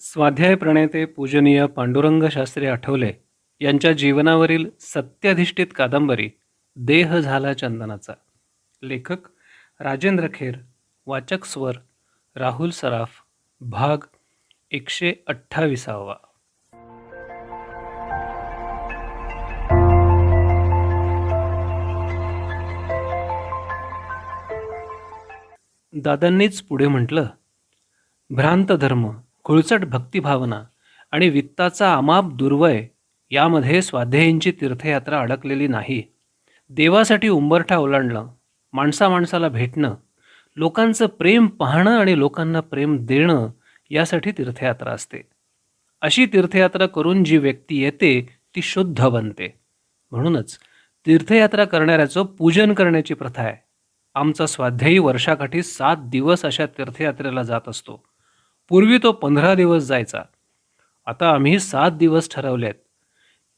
स्वाध्याय प्रणेते पूजनीय पांडुरंग शास्त्री आठवले यांच्या जीवनावरील सत्याधिष्ठित कादंबरी देह झाला चंदनाचा. लेखक राजेंद्र खेर वाचक स्वर राहुल सराफ भाग एकशे अठ्ठावीसावा. दादांनीच पुढे म्हटलं भ्रांत धर्म खुळचट भक्तिभावना आणि वित्ताचा अमाप दुर्वय यामध्ये स्वाध्यायींची तीर्थयात्रा अडकलेली नाही. देवासाठी उंबरठा ओलांडणं माणसा माणसाला भेटणं लोकांचं प्रेम पाहणं आणि लोकांना प्रेम देणं यासाठी तीर्थयात्रा असते. अशी तीर्थयात्रा करून जी व्यक्ती येते ती शुद्ध बनते. म्हणूनच तीर्थयात्रा करणाऱ्याचं पूजन करण्याची प्रथा आहे. आमचा स्वाध्यायी वर्षाकाठी सात दिवस अशा तीर्थयात्रेला जात असतो. पूर्वी तो पंधरा दिवस जायचा. आता आम्ही सात दिवस ठरवले आहेत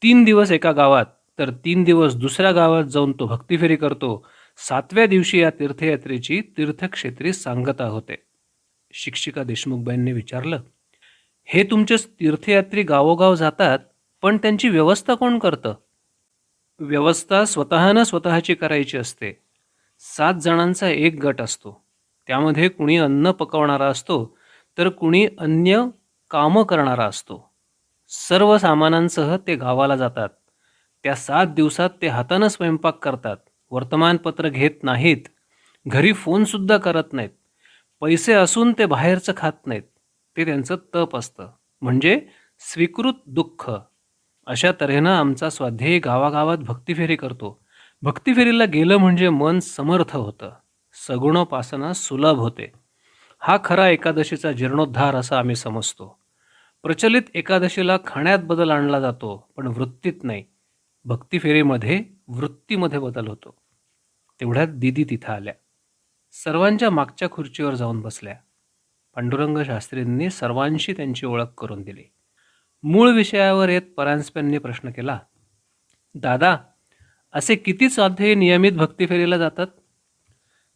तीन दिवस एका गावात तर तीन दिवस दुसऱ्या गावात जाऊन तो भक्तिफेरी करतो. सातव्या दिवशी या तीर्थयात्रेची तीर्थक्षेत्री सांगता होते. शिक्षिका देशमुखबाईंनी विचारलं हे तुमचे तीर्थयात्री गावोगाव जातात पण त्यांची व्यवस्था कोण करतं? व्यवस्था स्वतःनं स्वतःची करायची असते. सात जणांचा एक गट असतो. त्यामध्ये कुणी अन्न पकवणारा असतो तर कुणी अन्य कामं करणारा असतो. सर्व सामानांसह ते गावाला जातात. त्या सात दिवसात ते हातानं स्वयंपाक करतात. वर्तमानपत्र घेत नाहीत. घरी फोनसुद्धा करत नाहीत. पैसे असून ते बाहेरचं खात नाहीत. ते त्यांचं तप असतं. म्हणजे स्वीकृत दुःख. अशा तऱ्हेनं आमचा स्वाध्यायी गावागावात भक्तिफेरी करतो. भक्तिफेरीला गेलं म्हणजे मन समर्थ होतं. सगुणोपासना सुलभ होते. हा खरा एकादशीचा जीर्णोद्धार असा आम्ही समजतो. प्रचलित एकादशीला खाण्यात बदल आणला जातो पण वृत्तीत नाही. भक्तिफेरीमध्ये वृत्तीमध्ये बदल होतो. तेवढ्यात दिदी तिथं आल्या. सर्वांच्या मागच्या खुर्चीवर जाऊन बसल्या. पांडुरंग शास्त्रींनी सर्वांशी त्यांची ओळख करून दिली. मूळ विषयावर येत परांजप्यांनी प्रश्न केला दादा असे किती स्वाध्यायी नियमित भक्तीफेरीला जातात?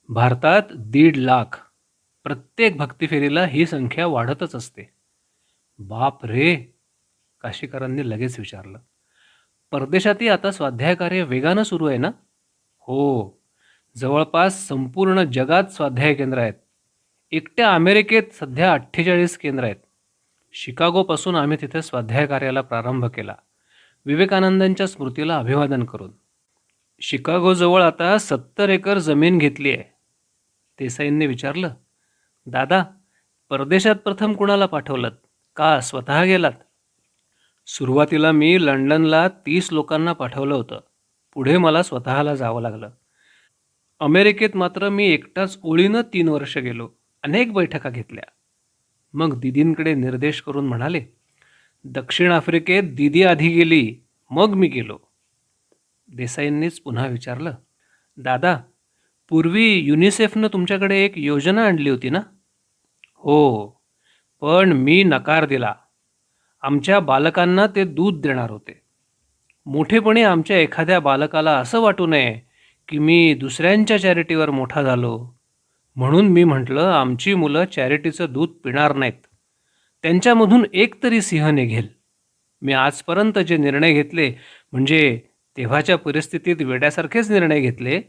भारतात दीड लाख. प्रत्येक भक्तिफेरीला ही संख्या वाढतच असते. बाप रे! काशीकरांनी लगेच विचारलं. परदेशातही आता स्वाध्याय कार्य वेगानं सुरू आहे ना? हो. जवळपास संपूर्ण जगात स्वाध्याय केंद्र आहेत. एकट्या अमेरिकेत सध्या अठ्ठेचाळीस केंद्र आहेत. शिकागोपासून आम्ही तिथे स्वाध्याय कार्याला प्रारंभ केला. विवेकानंदांच्या स्मृतीला अभिवादन करून. शिकागोजवळ आता सत्तर एकर जमीन घेतली आहे. देसाईंनी विचारलं दादा परदेशात प्रथम कुणाला पाठवलं का स्वतः गेलात? सुरुवातीला मी लंडनला तीस लोकांना पाठवलं होतं. पुढे मला स्वतःला जावं लागलं. अमेरिकेत मात्र मी एकटाच ओळीनं तीन वर्ष गेलो. अनेक बैठका घेतल्या. मग दिदींकडे निर्देश करून म्हणाले दक्षिण आफ्रिकेत दिदी आधी गेली मग मी गेलो. देसाईंनीच पुन्हा विचारलं दादा पूर्वी युनिसेफनं तुमच्याकडे एक योजना आणली होती ना? हो पण मी नकार दिला. आमच्या बालकांना ते दूध देणार होते. मोठेपणी आमच्या एखाद्या बालकाला असं वाटू नये की मी दुसऱ्यांच्या चॅरिटीवर मोठा झालो. म्हणून मी म्हटलं आमची मुलं चॅरिटीचं दूध पिणार नाहीत. त्यांच्यामधून एक तरी सिंह निघेल. मी आजपर्यंत जे निर्णय घेतले म्हणजे तेव्हाच्या परिस्थितीत वेड्यासारखेच निर्णय घेतले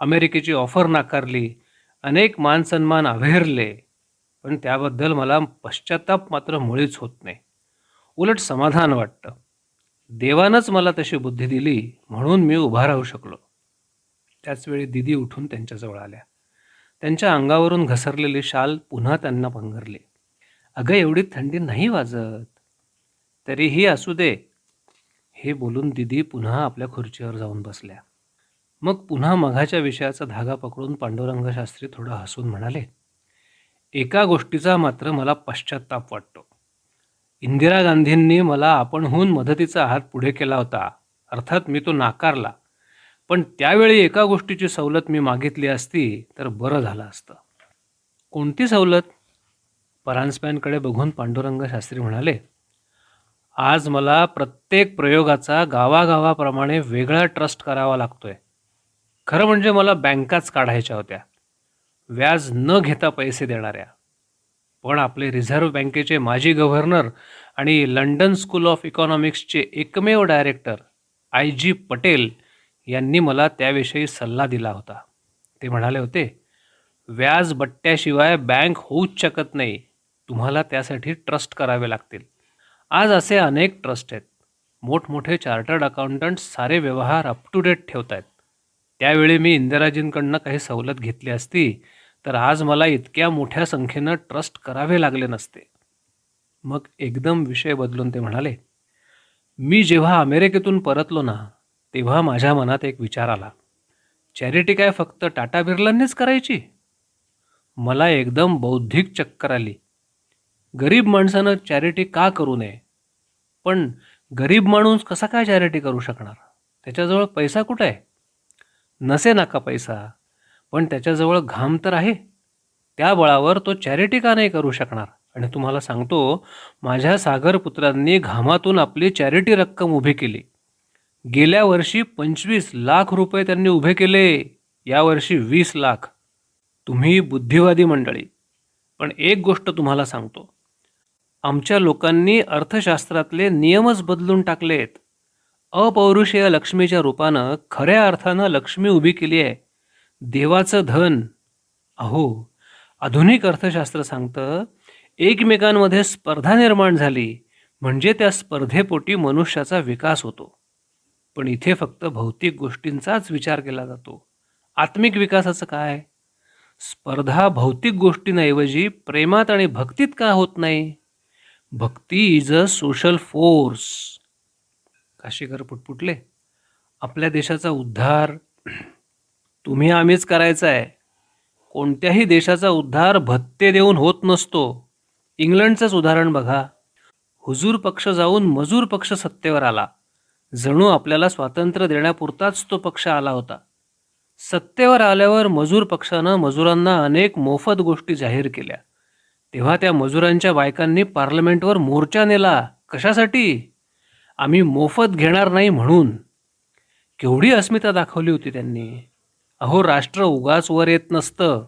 अमेरिकेची ऑफर नाकारली अनेक मानसन्मान अव्हेरले पण त्याबद्दल मला पश्चाताप मात्र मुळीच होत नाही. उलट समाधान वाटतं. देवानंच मला तशी बुद्धी दिली म्हणून मी उभा राहू शकलो. त्याचवेळी दिदी उठून त्यांच्याजवळ आल्या. त्यांच्या अंगावरून घसरलेली शाल पुन्हा त्यांना पंघरली. अगं एवढी थंडी नाही वाजत. तरीही असू दे. हे बोलून दिदी पुन्हा आपल्या खुर्चीवर जाऊन बसल्या. मग पुन्हा मघाच्या विषयाचा धागा पकडून पांडुरंग शास्त्री थोडं हसून म्हणाले एका गोष्टीचा मात्र मला पश्चाताप वाटतो. इंदिरा गांधींनी मला आपणहून मदतीचा हात पुढे केला होता अर्थात मी तो नाकारला. पण त्यावेळी एका गोष्टीची सवलत मी मागितली असती तर बरं झालं असतं. कोणती सवलत? परांजप्यांकडे बघून पांडुरंग शास्त्री म्हणाले आज मला प्रत्येक प्रयोगाचा गावागावाप्रमाणे वेगळा ट्रस्ट करावा लागतोय. खरं म्हणजे मला बँकाच काढायच्या होत्या. व्याज न घेता पैसे देणाऱ्या पण आपले रिझर्व्ह बँकेचे माजी गव्हर्नर आणि लंडन स्कूल ऑफ इकॉनॉमिक्सचे एकमेव डायरेक्टर आय जी पटेल यांनी मला त्याविषयी सल्ला दिला होता. ते म्हणाले होते व्याज बट्ट्याशिवाय बँक होऊच शकत नाही. तुम्हाला त्यासाठी ट्रस्ट करावे लागतील. आज असे अनेक ट्रस्ट आहेत. मोठमोठे चार्टर्ड अकाउंटंट सारे व्यवहार अप टू डेट ठेवत आहेत त्यावेळी मी इंदिराजींकडनं काही सवलत घेतली असती तर आज मला इतक्या मोठ्या संख्येनं ट्रस्ट करावे लागले नसते. मग एकदम विषय बदलून ते म्हणाले मी जेव्हा अमेरिकेतून परतलो ना तेव्हा माझ्या मनात एक विचार आला. चॅरिटी काय फक्त टाटा बिर्लांनीच करायची? मला एकदम बौद्धिक चक्कर आली. गरीब माणसानं चॅरिटी का करू नये? पण गरीब माणूस कसा काय चॅरिटी करू शकणार? त्याच्याजवळ पैसा कुठं आहे? नसे नाका पैसा. पण त्याच्याजवळ घाम तर आहे. त्या बळावर तो चॅरिटी का नाही करू शकणार? आणि तुम्हाला सांगतो माझ्या सागरपुत्रांनी घामातून आपली चॅरिटी रक्कम उभी केली. गेल्या वर्षी पंचवीस लाख रुपये त्यांनी उभे केले. यावर्षी वीस लाख. तुम्ही बुद्धिवादी मंडळी. पण एक गोष्ट तुम्हाला सांगतो. आमच्या लोकांनी अर्थशास्त्रातले नियमच बदलून टाकलेत. अपौरुषीय लक्ष्मीच्या रूपानं खऱ्या अर्थानं लक्ष्मी उभी केली आहे. देवाचं धन. अहो आधुनिक अर्थशास्त्र सांगतं एकमेकांमध्ये स्पर्धा निर्माण झाली म्हणजे त्या स्पर्धेपोटी मनुष्याचा विकास होतो. पण इथे फक्त भौतिक गोष्टींचाच विचार केला जातो. आत्मिक विकासाचं काय? स्पर्धा भौतिक गोष्टींऐवजी प्रेमात आणि भक्तीत का होत नाही? भक्ती is a social force. Kashikar पुटपुटले. आपल्या देशाचा उद्धार. तुम्ही आम्हीच करायचं आहे. कोणत्याही देशाचा उद्धार भत्ते देऊन होत नसतो. इंग्लंडचंच उदाहरण बघा. हुजूर पक्ष जाऊन मजूर पक्ष सत्तेवर आला. जणू आपल्याला स्वातंत्र्य देण्यापुरताच तो पक्ष आला होता. सत्तेवर आल्यावर मजूर पक्षानं मजुरांना अनेक मोफत गोष्टी जाहीर केल्या. तेव्हा त्या मजुरांच्या बायकांनी पार्लमेंटवर मोर्चा नेला. कशासाठी? आम्ही मोफत घेणार नाही म्हणून. केवढी अस्मिता दाखवली होती त्यांनी. अहो राष्ट्र उगाच वर येत नसतं.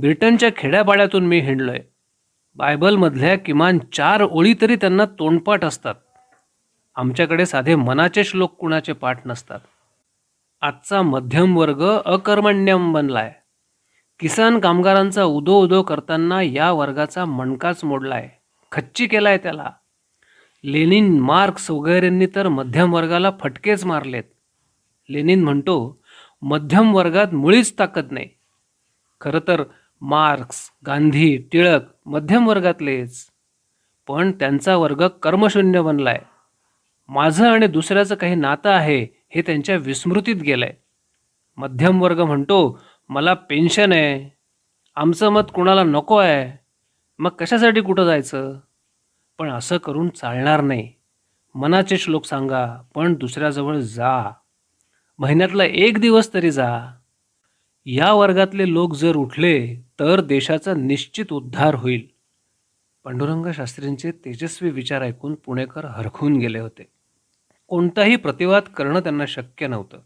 ब्रिटनच्या खेड्यापाड्यातून मी हिंडलोय. बायबलमधल्या किमान चार ओळी तरी त्यांना तोंडपाठ असतात. आमच्याकडे साधे मनाचे श्लोक कुणाचे पाठ नसतात. आजचा मध्यम वर्ग अकर्मण्यम बनलाय. किसान कामगारांचा उदो उदो करताना या वर्गाचा मणकाच मोडलाय. खच्ची केलाय त्याला. लेनिन मार्क्स वगैरेंनी तर मध्यम वर्गाला फटकेच मारलेत. लेनिन म्हणतो मध्यम वर्गात मुळीच ताकद नाही. खरं तर मार्क्स गांधी टिळक मध्यम वर्गातलेच. पण त्यांचा वर्ग कर्मशून्य बनलाय. माझं आणि दुसऱ्याचं काही नातं आहे हे त्यांच्या विस्मृतीत गेलंय. मध्यम वर्ग म्हणतो मला पेन्शन आहे. आमचं मत कुणाला नको आहे? मग कशासाठी कुठं जायचं? पण असं करून चालणार नाही. मनाचे श्लोक सांगा पण दुसऱ्याजवळ जा. महिन्यातला एक दिवस तरी जा. या वर्गातले लोक जर उठले तर देशाचा निश्चित उद्धार होईल. पांडुरंग शास्त्रींचे तेजस्वी विचार ऐकून पुणेकर हरखून गेले होते. कोणताही प्रतिवाद करणं त्यांना शक्य नव्हतं.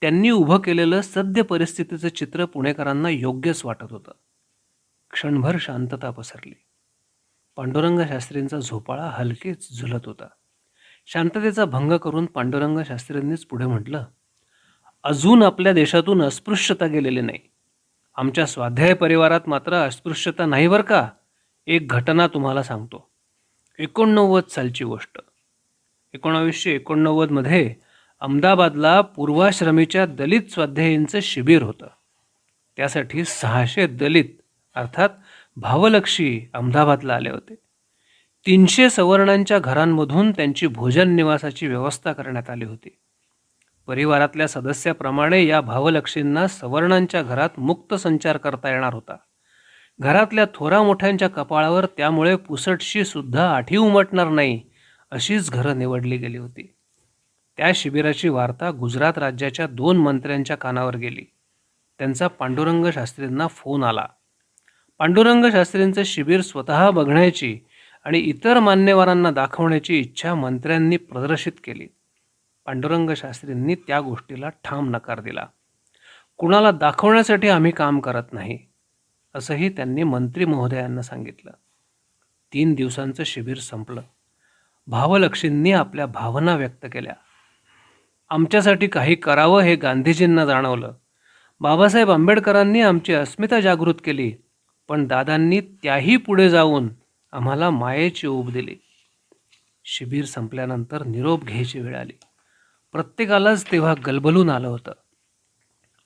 त्यांनी उभं केलेलं सद्य परिस्थितीचं चित्र पुणेकरांना योग्यच वाटत होतं. क्षणभर शांतता पसरली. पांडुरंग शास्त्रींचा झोपाळा हलकेच झुलत होता. शांततेचा भंग करून पांडुरंग शास्त्रींनीच पुढे म्हटलं अजून आपल्या देशातून अस्पृश्यता गेलेली नाही. आमच्या स्वाध्याय परिवारात मात्र अस्पृश्यता नाही बरं का? एक घटना तुम्हाला सांगतो. एकोणनव्वद सालची गोष्ट. एकोणावीसशे एकोणनव्वदमध्ये अहमदाबादला पूर्वाश्रमीच्या दलित स्वाध्यायींचं शिबिर होतं. त्यासाठी सहाशे दलित अर्थात भावलक्षी अहमदाबादला आले होते. तीनशे सवर्णांच्या घरांमधून त्यांची भोजन निवासाची व्यवस्था करण्यात आली होती. परिवारातल्या सदस्याप्रमाणे या भावलक्षींना सवर्णांच्या घरात मुक्त संचार करता येणार होता. घरातल्या थोरा मोठ्यांच्या कपाळावर त्यामुळे पुसटशी सुद्धा आठी उमटणार नाही अशीच घरं निवडली गेली होती. त्या शिबिराची वार्ता गुजरात राज्याच्या दोन मंत्र्यांच्या कानावर गेली. त्यांचा पांडुरंग शास्त्रींना फोन आला. पांडुरंग शास्त्रींचं शिबिर स्वतः बघण्याची आणि इतर मान्यवरांना दाखवण्याची इच्छा मंत्र्यांनी प्रदर्शित केली. पांडुरंग शास्त्रींनी त्या गोष्टीला ठाम नकार दिला. कुणाला दाखवण्यासाठी आम्ही काम करत नाही असंही त्यांनी मंत्री महोदयांना सांगितलं. तीन दिवसांचं शिबिर संपलं. भावलक्षींनी आपल्या भावना व्यक्त केल्या. आमच्यासाठी काही करावं हे गांधीजींना जाणवलं. बाबासाहेब आंबेडकरांनी आमची अस्मिता जागृत केली पण दादांनी त्याही पुढे जाऊन आम्हाला मायेची ऊब दिली. शिबिर संपल्यानंतर निरोप घ्यायची वेळ आली. प्रत्येकालाच तेव्हा गलबलून आलं होतं.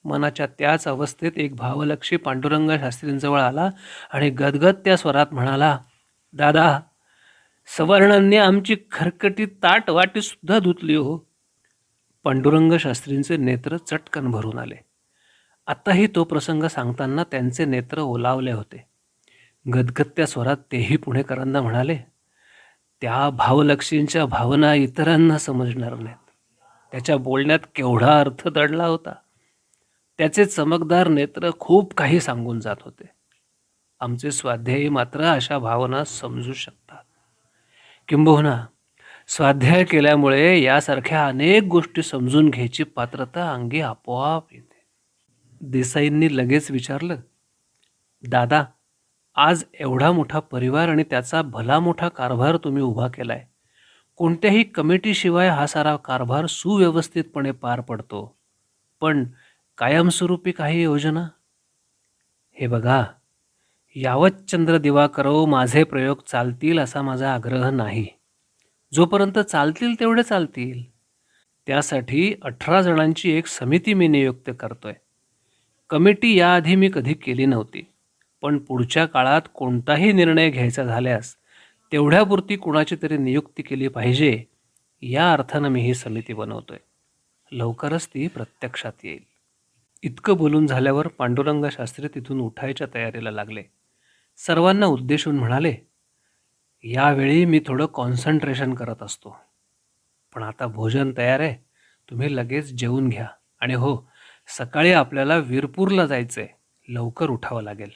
मनाच्या त्याच अवस्थेत एक भावलक्षी पांडुरंग शास्त्रींजवळ आला आणि गदगद त्या स्वरात म्हणाला दादा सवर्णांनी आमची खरकटी ताट वाटीसुद्धा धुतली हो. पांडुरंग शास्त्रींचे नेत्र चटकन भरून आले. आत्ताही तो प्रसंग सांगताना त्यांचे नेत्र ओलावले होते. गदगत्या स्वरात तेही पुणेकरांना म्हणाले त्या भावलक्षींच्या भावना इतरांना समजणार नाहीत. त्याच्या बोलण्यात केवढा अर्थ दडला होता. त्याचे चमकदार नेत्र खूप काही सांगून जात होते. आमचे स्वाध्यायी मात्र अशा भावना समजू शकतात. किंबहुना स्वाध्याय केल्यामुळे यासारख्या अनेक गोष्टी समजून घ्यायची पात्रता अंगी आपोआप येते. देसाईंनी लगेच विचारलं दादा आज एवढा मोठा परिवार आणि त्याचा भला मोठा कारभार तुम्ही उभा केलाय. कोणत्याही कमिटीशिवाय हा सारा कारभार सुव्यवस्थितपणे पार पडतो. पण कायमस्वरूपी काही योजना? हे बघा यावत चंद्र दिवाकरो माझे प्रयोग चालतील असा माझा आग्रह नाही. जोपर्यंत चालतील तेवढे चालतील. त्यासाठी अठरा जणांची एक समिती मी नियुक्त करतोय. कमिटी याआधी मी कधी केली नव्हती. पण पुढच्या काळात कोणताही निर्णय घ्यायचा झाल्यास तेवढ्यापुरती कुणाची तरी नियुक्ती केली पाहिजे या अर्थानं मी ही समिती बनवतोय. लवकरच ती प्रत्यक्षात येईल. इतकं बोलून झाल्यावर पांडुरंग शास्त्री तिथून उठायच्या तयारीला लागले. सर्वांना उद्देशून म्हणाले यावेळी मी थोडं कॉन्सन्ट्रेशन करत असतो. पण आता भोजन तयार आहे तुम्ही लगेच जेवून घ्या. आणि हो सकाळी आपल्याला वीरपूरला आहे लवकर उठावं लागेल.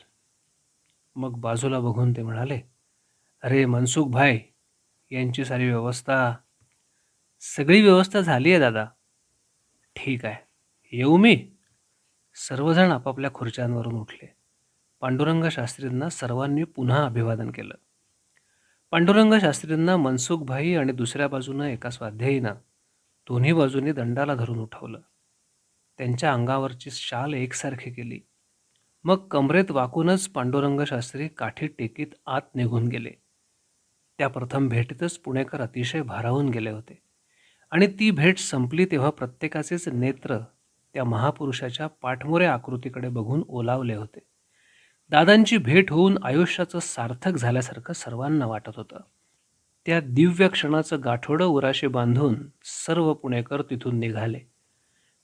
मग बाजूला बघून ते म्हणाले अरे मनसुख भाई यांची सारी व्यवस्था सगळी व्यवस्था झाली आहे दादा. ठीक आहे येऊ मी? सर्वजण आपापल्या खुर्च्यांवरून उठले. पांडुरंग शास्त्रींना सर्वांनी पुन्हा अभिवादन केलं. पांडुरंग शास्त्रींना मनसुखभाई आणि दुसऱ्या बाजूनं एका स्वाध्यायीनं दोन्ही बाजूंनी दंडाला धरून उठवलं. त्यांच्या अंगावरची शाल एकसारखी केली. मग कमरेत वाकूनच पांडुरंग शास्त्री काठी टेकीत आत निघून गेले. त्या प्रथम भेटीतच पुणेकर अतिशय भारावून गेले होते. आणि ती भेट संपली तेव्हा प्रत्येकाचेच नेत्र त्या महापुरुषाच्या पाठमोऱ्या आकृतीकडे बघून ओलावले होते. दादांची भेट होऊन आयुष्याचं सार्थक झाल्यासारखं सर्वांना वाटत होतं. त्या दिव्य क्षणाचं गाठोडं उराशी बांधून सर्व पुणेकर तिथून निघाले.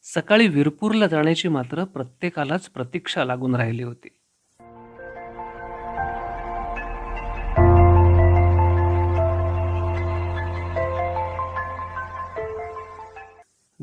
सकाळी विरपूरला जाण्याची मात्र प्रत्येकालाच प्रतीक्षा लागून राहिली होती.